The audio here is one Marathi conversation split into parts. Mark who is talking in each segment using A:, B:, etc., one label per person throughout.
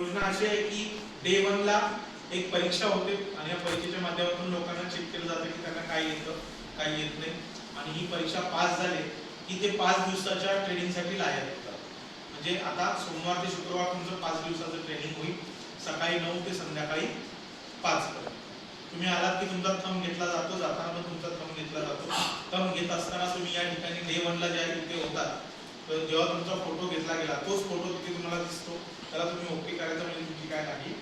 A: योजना अशी आहे की डे ला एक परीक्षा होते आणि या परीक्षेच्या माध्यमातून लोकांना चेक केलं जातं की त्यांना काय येतं काय येत नाही. आणि ही परीक्षा पास झाले की ते पाच दिवसाच्या ट्रेनिंगसाठी लायक होतात. म्हणजे आता सोमवार ते शुक्रवार तुमचं पाच दिवसाचं ट्रेनिंग होईल. सकाळी नऊ ते संध्याकाळी पाच पर्यंत. तुम्ही आलात की तुमचा थंब घेतला जातो जाताना तुमचा थंब घेतला जातो. थंब घेत असताना तुम्ही या ठिकाणी डे वनला ज्या इथे होतात तर जेव्हा तुमचा फोटो घेतला गेला तोच फोटो तिथे तुम्हाला दिसतो. त्याला तुम्ही ओके करायचं म्हणजे तुमची काय नाही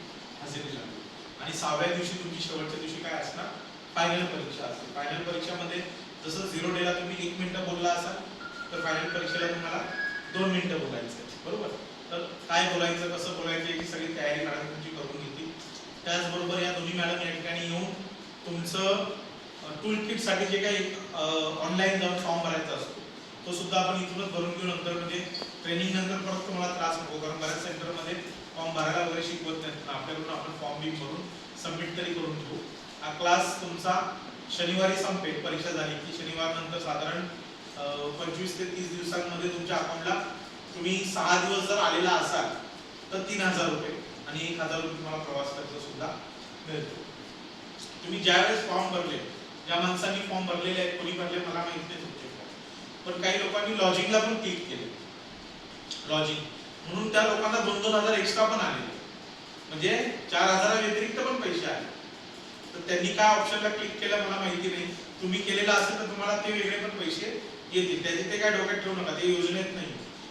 A: हजेरी लागली आणि सहाव्या दिवशी तुमची शेवटच्या दिवशी काय असणार? फायनल परीक्षा असेल फायनल परीक्षामध्ये जसं झिरो डेला तुम्ही एक मिनिटं बोलला असाल तर फायनल परीक्षेला तुम्हाला दोन मिनिटं बोलायचं आहे. बरोबर? तर काय बोलायचं कसं बोलायचं याची सगळी तयारी मॅडम तुमची करून घेतली. त्याचबरोबर या दोन्ही मॅडम या ठिकाणी येऊन तुमचं टूल किटसाठी जे काही ऑनलाईन जाऊन फॉर्म भरायचा असतो तो सुद्धा आपण इथूनच भरून घेऊ नंतर. म्हणजे ट्रेनिंग नंतर परत तुम्हाला त्रास नको कारण बऱ्याच सेंटरमध्ये फॉर्म भरायला वगैरे शिकवत नाहीत. आपल्याकडून आपण फॉर्म बी भरून सबमिट तरी करून घेऊ. हा क्लास तुमचा शनिवारी संपेल परीक्षा झाली की शनिवार नंतर साधारण पंचवीस ते तीस दिवसांमध्ये तुमच्या अकाउंटला तुम्ही सहा दिवस जर आलेला असाल तर तीन हजार रुपये आणि एक हजार रुपये तुम्हाला प्रवास खर्च सुद्धा मिळतो. तुम्ही ज्यावेळेस फॉर्म भरले ज्या माणसांनी फॉर्म भरलेले आहेत कोणी भरले मला माहिती नाही तुमचे पण काही लोकांनी लॉजिंगला पण क्लिक केले. लॉजिंग म्हणून त्या लोकांना दोन दोन हजार एक्स्ट्रा पण आले. म्हणजे चार हजारा व्यतिरिक्त पण पैसे आले. तर त्यांनी काय ऑप्शनला क्लिक केलं मला माहिती नाही. तुम्ही केलेलं असेल तर तुम्हाला ते वेगळे पण पैसे येतील. त्याचे ते काय डोक्यात ठेवू नका. ते योजनेत नाही.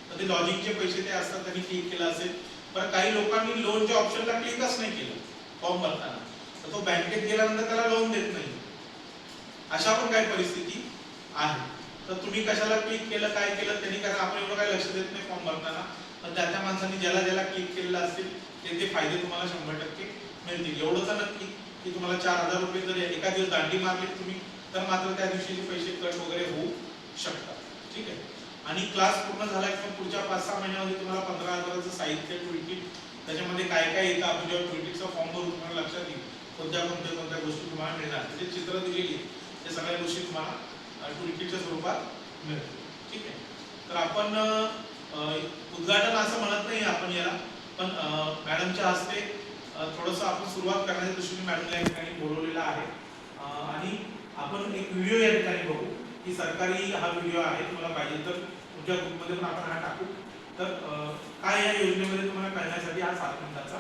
A: तर ते लॉजिंगचे पैसे ते असतात त्यांनी क्लिक केलं असेल. पण काही लोकांनी लोनच्या ऑप्शनला क्लिकच नाही केलं. फॉर्म भरताना. तर तो बँकेत गेल्यानंतर त्याला लोन देत नाही. अशा पण काही परिस्थिती आहे. तर तुम्ही कशाला क्लिक केलं काय केलं त्यांनी कसं आपण एवढं काय लक्ष देत नाही फॉर्म भरताना. पण त्या त्या माणसांनी ज्याला ज्याला क्लिक केलेलं असतील ते ते फायदे तुम्हाला शंभर टक्के मिळतील. एवढं तर नक्की की तुम्हाला चार हजार रुपये जर एका दिवस दांडी मारली तुम्ही तर मात्र त्या दिवशीचे पैसे कट वगैरे होऊ शकतात. ठीक आहे? आणि क्लास पूर्ण झाला की मग पुढच्या पाच सहा महिन्यामध्ये तुम्हाला पंधरा हजाराचं साहित्य टूलकिट त्याच्यामध्ये काय काय येतं आपण जेव्हा टूलकिटचा फॉर्म भरून तुम्हाला लक्षात येईल. कोणत्या कोणत्या कोणत्या गोष्टी तुम्हाला मिळणार. त्याचे चित्र दिलेली आहे. त्या सगळ्या गोष्टी तुम्हाला टूलकिटच्या स्वरूपात मिळते. ठीक आहे? तर आपण उद्घाटन असं म्हणत नाही आपण याला पण मॅडमच्या हस्ते थोडंसं आपण सुरुवात करण्याच्या दृष्टीने मॅडमला या ठिकाणी बोलवलेलं आहे. आणि आपण एक व्हिडिओ या ठिकाणी बघू. की सरकारी हा व्हिडिओ आहे तुम्हाला पाहिजे तर तुमच्या ग्रुपमध्ये पण आपण हा टाकू. तर काय या योजनेमध्ये तुम्हाला कळण्यासाठी हा सात मिनिटाचा